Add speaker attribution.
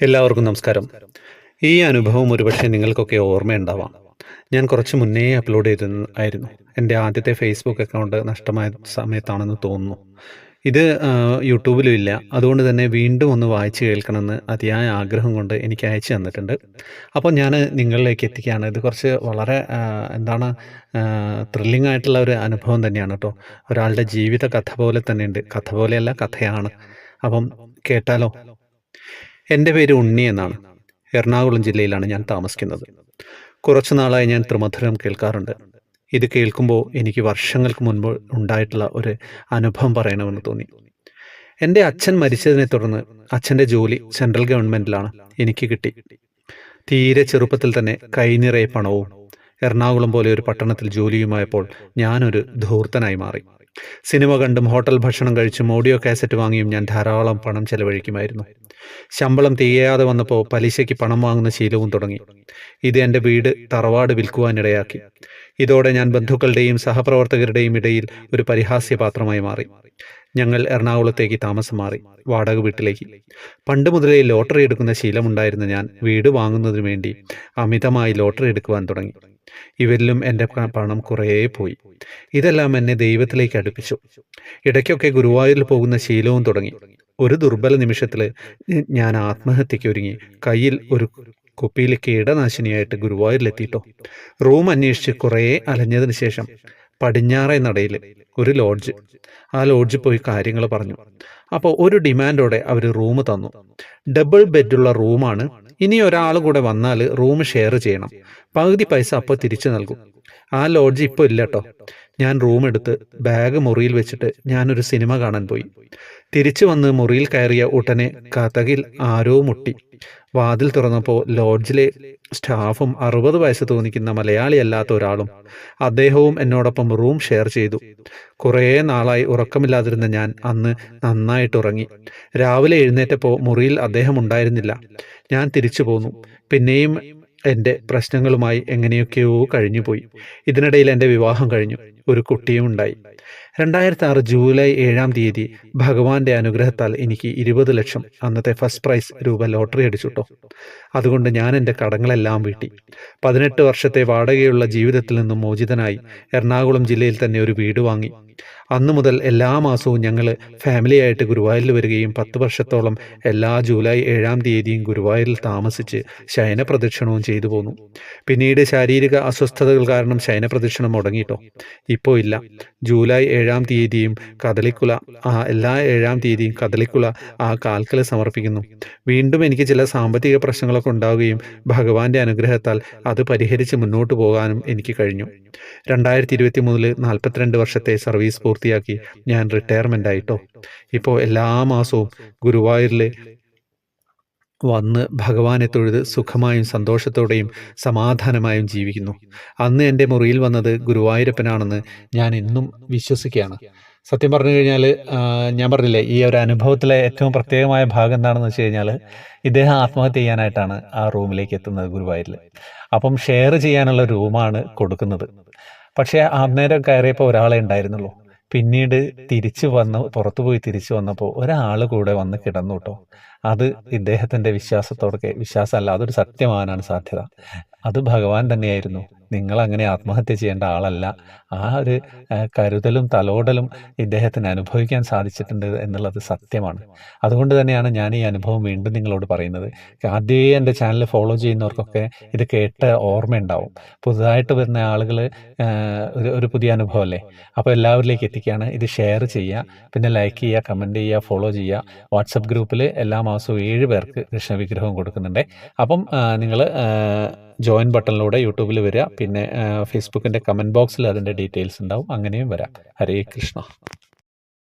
Speaker 1: എല്ലാവർക്കും നമസ്കാരം. ഈ അനുഭവം ഒരുപക്ഷെ നിങ്ങൾക്കൊക്കെ ഓർമ്മയുണ്ടാവാം. ഞാൻ കുറച്ച് മുന്നേ അപ്ലോഡ് ചെയ്തിരുന്നു ആയിരുന്നു. എന്റെ ആദ്യത്തെ ഫേസ്ബുക്ക് അക്കൗണ്ട് നഷ്ടമായ സമയത്താണെന്ന് തോന്നുന്നു. ഇത് യൂട്യൂബിലും ഇല്ല. അതുകൊണ്ട് തന്നെ വീണ്ടും ഒന്ന് വായിച്ച് കേൾക്കണമെന്ന് അതിയായ ആഗ്രഹം കൊണ്ട് എനിക്ക് അയച്ചു തന്നിട്ടുണ്ട്. അപ്പോൾ ഞാൻ നിങ്ങളിലേക്ക് എത്തിക്കുകയാണ്. ഇത് കുറച്ച് വളരെ എന്താണ് ത്രില്ലിംഗ് ആയിട്ടുള്ള ഒരു അനുഭവം തന്നെയാണ് കേട്ടോ. ഒരാളുടെ ജീവിത കഥ പോലെ തന്നെയുണ്ട് കഥ പോലെയല്ല കഥയാണ്. അപ്പം കേട്ടാലോ? എന്റെ പേര് ഉണ്ണി എന്നാണ്. എറണാകുളം ജില്ലയിലാണ് ഞാൻ താമസിക്കുന്നത്. കുറച്ചു നാളായി ഞാൻ ത്രിമധുരം കേൾക്കാറുണ്ട്. ഇത് കേൾക്കുമ്പോൾ എനിക്ക് വർഷങ്ങൾക്ക് മുൻപ് ഉണ്ടായിട്ടുള്ള ഒരു അനുഭവം പറയണമെന്ന് തോന്നി. എന്റെ അച്ഛൻ മരിച്ചതിനെ തുടർന്ന് അച്ഛന്റെ ജോലി സെൻട്രൽ ഗവൺമെന്റിലാണ് എനിക്ക് കിട്ടി. തീരെ ചെറുപ്പത്തിൽ തന്നെ കൈനിറയെ പണവും എറണാകുളം പോലെ ഒരു പട്ടണത്തിൽ ജോലിയുമായപ്പോൾ ഞാനൊരു ധൂർത്തനായി മാറി. സിനിമ കണ്ടും ഹോട്ടൽ ഭക്ഷണം കഴിച്ചും ഓഡിയോ കാസറ്റ് വാങ്ങിയും ഞാൻ ധാരാളം പണം ചെലവഴിക്കുമായിരുന്നു. ശമ്പളം തികയാതെ വന്നപ്പോൾ പലിശയ്ക്ക് പണം വാങ്ങുന്ന ശീലവും തുടങ്ങി. ഇത് എന്റെ വീട് തറവാട് വിൽക്കുവാനിടയാക്കി. ഇതോടെ ഞാൻ ബന്ധുക്കളുടെയും സഹപ്രവർത്തകരുടെയും ഇടയിൽ ഒരു പരിഹാസ്യപാത്രമായി മാറി. ഞങ്ങൾ എറണാകുളത്തേക്ക് താമസം മാറി വാടക വീട്ടിലേക്ക്. പണ്ട് മുതലേ ലോട്ടറി എടുക്കുന്ന ശീലമുണ്ടായിരുന്ന ഞാൻ വീട് വാങ്ങുന്നതിന് വേണ്ടി അമിതമായി ലോട്ടറി എടുക്കുവാൻ തുടങ്ങി. ഇവരിലും എന്റെ പണം കുറേ പോയി. ഇതെല്ലാം എന്നെ ദൈവത്തിലേക്ക് അടുപ്പിച്ചു. ഇടയ്ക്കൊക്കെ ഗുരുവായൂരിൽ പോകുന്ന ശീലവും തുടങ്ങി. ഒരു ദുർബല നിമിഷത്തിൽ ഞാൻ ആത്മഹത്യയ്ക്ക് ഒരുങ്ങി. കയ്യിൽ ഒരു കുപ്പിയിൽ കീടനാശിനിയായിട്ട് ഗുരുവായൂരിലെത്തിയിട്ടോ റൂം അന്വേഷിച്ച് കുറേ അലഞ്ഞതിന് ശേഷം പടിഞ്ഞാറേ നടയിൽ ഒരു ലോഡ്ജ്. ആ ലോഡ്ജിൽ പോയി കാര്യങ്ങൾ പറഞ്ഞു. അപ്പോൾ ഒരു ഡിമാൻഡോടെ അവർ റൂം തന്നു. ഡബിൾ ബെഡുള്ള റൂമാണ് ഇനി ഒരാൾ കൂടെ വന്നാൽ റൂം ഷെയർ ചെയ്യണം. പകുതി പൈസ അപ്പോൾ തിരിച്ചു നൽകും. ആ ലോഡ്ജ് ഇപ്പോൾ ഇല്ല കേട്ടോ ഞാൻ റൂം എടുത്ത് ബാഗ് മുറിയിൽ വെച്ചിട്ട് ഞാനൊരു സിനിമ കാണാൻ പോയി. തിരിച്ചു വന്ന് മുറിയിൽ കയറിയ ഉടനെ കഥകിൽ ആരോ മുട്ടി. വാതിൽ തുറന്നപ്പോൾ ലോഡ്ജിലെ സ്റ്റാഫും അറുപത് വയസ്സ് തോന്നിക്കുന്ന മലയാളിയല്ലാത്ത ഒരാളും അദ്ദേഹവും എന്നോടൊപ്പം റൂം ഷെയർ ചെയ്തു. കുറേ നാളായി ഉറക്കമില്ലാതിരുന്ന ഞാൻ അന്ന് നന്നായിട്ട് ഉറങ്ങി. രാവിലെ എഴുന്നേറ്റപ്പോൾ മുറിയിൽ അദ്ദേഹം ഉണ്ടായിരുന്നില്ല. ഞാൻ തിരിച്ചു പോന്നു. പിന്നെയും എന്റെ പ്രശ്നങ്ങളുമായി എങ്ങനെയൊക്കെയോ കഴിഞ്ഞുപോയി. ഇതിനിടയിൽ എന്റെ വിവാഹം കഴിഞ്ഞു. ഒരു കുട്ടിയും ഉണ്ടായി. രണ്ടായിരത്തി ആറ് ജൂലൈ ഏഴാം തീയതി ഭഗവാന്റെ അനുഗ്രഹത്താൽ എനിക്ക് ഇരുപത് ലക്ഷം അന്നത്തെ ഫസ്റ്റ് പ്രൈസ് രൂപ ലോട്ടറി അടിച്ചുട്ടോ. അതുകൊണ്ട് ഞാൻ എന്റെ കടങ്ങളെല്ലാം വീട്ടി. പതിനെട്ട് വർഷത്തെ വാടകയുള്ള ജീവിതത്തിൽ നിന്നും മോചിതനായി എറണാകുളം ജില്ലയിൽ തന്നെ ഒരു വീട് വാങ്ങി. അന്നു മുതൽ എല്ലാ മാസവും ഞങ്ങൾ ഫാമിലിയായിട്ട് ഗുരുവായൂരിൽ വരികയും പത്ത് വർഷത്തോളം എല്ലാ ജൂലൈ ഏഴാം തീയതിയും ഗുരുവായൂരിൽ താമസിച്ച് ശയന പ്രദക്ഷിണവും ചെയ്തു പോന്നു. പിന്നീട് ശാരീരിക അസ്വസ്ഥതകൾ കാരണം ശയന പ്രദക്ഷിണം മുടങ്ങിയിട്ടോ ഇപ്പോൾ ഇല്ല. ജൂലൈ ഏഴാം തീയതിയും കദളിക്കുല ആ എല്ലാ ഏഴാം തീയതിയും കദളിക്കുല ആ കാൽക്കൽ സമർപ്പിക്കുന്നു. വീണ്ടും എനിക്ക് ചില സാമ്പത്തിക പ്രശ്നങ്ങളൊക്കെ ഉണ്ടാവുകയും ഭഗവാന്റെ അനുഗ്രഹത്താൽ അത് പരിഹരിച്ച് മുന്നോട്ട് പോകാനും എനിക്ക് കഴിഞ്ഞു. രണ്ടായിരത്തി ഇരുപത്തി മൂന്നിൽ നാൽപ്പത്തിരണ്ട് വർഷത്തെ സർവീസ് പൂർത്തിയാക്കി ഞാൻ റിട്ടയർമെന്റ് ആയിട്ടോ. ഇപ്പോൾ എല്ലാ മാസവും ഗുരുവായൂരിൽ വന്ന് ഭഗവാനെ തൊഴുത് സുഖമായും സന്തോഷത്തോടെയും സമാധാനമായും ജീവിക്കുന്നു. അന്ന് എന്റെ മുറിയിൽ വന്നത് ഗുരുവായൂരപ്പനാണെന്ന് ഞാൻ ഇന്നും വിശ്വസിക്കുകയാണ്. സത്യം പറഞ്ഞു കഴിഞ്ഞാൽ ഞാൻ പറഞ്ഞില്ലേ ഈ ഒരു അനുഭവത്തിലെ ഏറ്റവും പ്രത്യേകമായ ഭാഗം എന്താണെന്ന് വെച്ച് കഴിഞ്ഞാൽ ഇദ്ദേഹം ആത്മഹത്യ ചെയ്യാനായിട്ടാണ് ആ റൂമിലേക്ക് എത്തുന്നത് ഗുരുവായൂരിൽ. അപ്പം ഷെയർ ചെയ്യാനുള്ള റൂമാണ് കൊടുക്കുന്നത്. പക്ഷേ അന്നേരം കയറിയപ്പോൾ ഒരാളെ ഉണ്ടായിരുന്നുള്ളൂ. പിന്നീട് തിരിച്ചു വന്ന് പുറത്തു പോയി തിരിച്ചു വന്നപ്പോൾ ഒരാൾ കൂടെ വന്ന് കിടന്നു കേട്ടോ. അത് ഇദ്ദേഹത്തിന്റെ വിശ്വാസത്തോടൊക്കെ വിശ്വാസമല്ല അതൊരു സത്യമാകാനാണ് സാധ്യത. അത് ഭഗവാൻ തന്നെയായിരുന്നു. നിങ്ങൾ അങ്ങനെ ആത്മഹത്യ ചെയ്യേണ്ട ആളല്ല. ആ ഒരു കരുതലും തലോടലും ഇദ്ദേഹത്തിന് അനുഭവിക്കാൻ സാധിച്ചിട്ടുണ്ട് എന്നുള്ളത് സത്യമാണ്. അതുകൊണ്ട് തന്നെയാണ് ഞാൻ ഈ അനുഭവം വീണ്ടും നിങ്ങളോട് പറയുന്നത്. ആദ്യമേ എന്റെ ചാനൽ ഫോളോ ചെയ്യുന്നവർക്കൊക്കെ ഇത് കേട്ട് ഓർമ്മയുണ്ടാവും. പുതുതായിട്ട് വരുന്ന ആളുകൾ ഒരു പുതിയ അനുഭവമല്ലേ? അപ്പോൾ എല്ലാവരിലേക്ക് എത്തിക്കുകയാണ്. ഇത് ഷെയർ ചെയ്യുക പിന്നെ ലൈക്ക് ചെയ്യുക കമന്റ് ചെയ്യുക ഫോളോ ചെയ്യുക. വാട്സപ്പ് ഗ്രൂപ്പിൽ എല്ലാ മാസവും ഏഴ് പേർക്ക് കൃഷ്ണവിഗ്രഹം കൊടുക്കുന്നുണ്ട്. അപ്പം നിങ്ങൾ ജോയിൻ ബട്ടണിലൂടെ യൂട്യൂബിൽ വരിക പിന്നെ ഫേസ്ബുക്കിന്റെ കമന്റ് ബോക്സിൽ അതിന്റെ ഡീറ്റെയിൽസ് ഉണ്ടാവും. അങ്ങനെയും വരാം. ഹരേ കൃഷ്ണ.